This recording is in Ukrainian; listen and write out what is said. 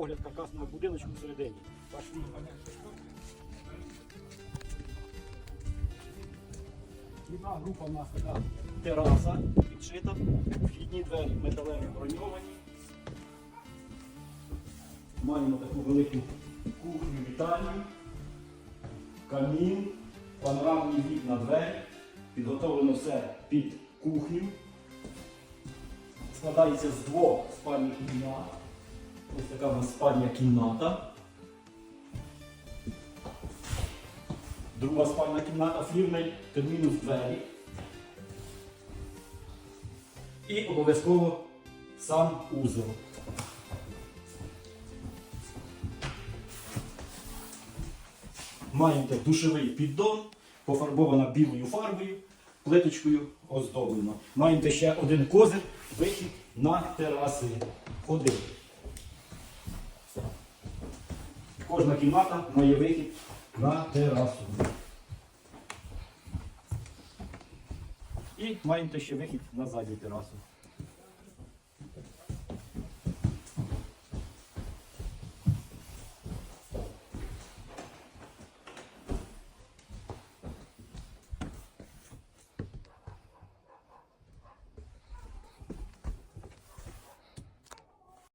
огляд каркасного будиночку всередині. Пошли. Одна група у нас така тераса підшита, вхідні двері металеві броньовані. Маємо таку велику кухню вітальню, камін, панорамні вікна двері. Підготовлено все під кухню. Складається з двох спальних кімнат. Ось така в нас спальня кімната. Друга спальна кімната, фірмель, термінус двері. І обов'язково сам узел. Маєте душовий піддон, пофарбована білою фарбою, плиточкою оздоблено. Маєте ще один козир, вихід на тераси. Один. Кожна кімната має вихід на терасу. І маєте ще вихід на задню терасу.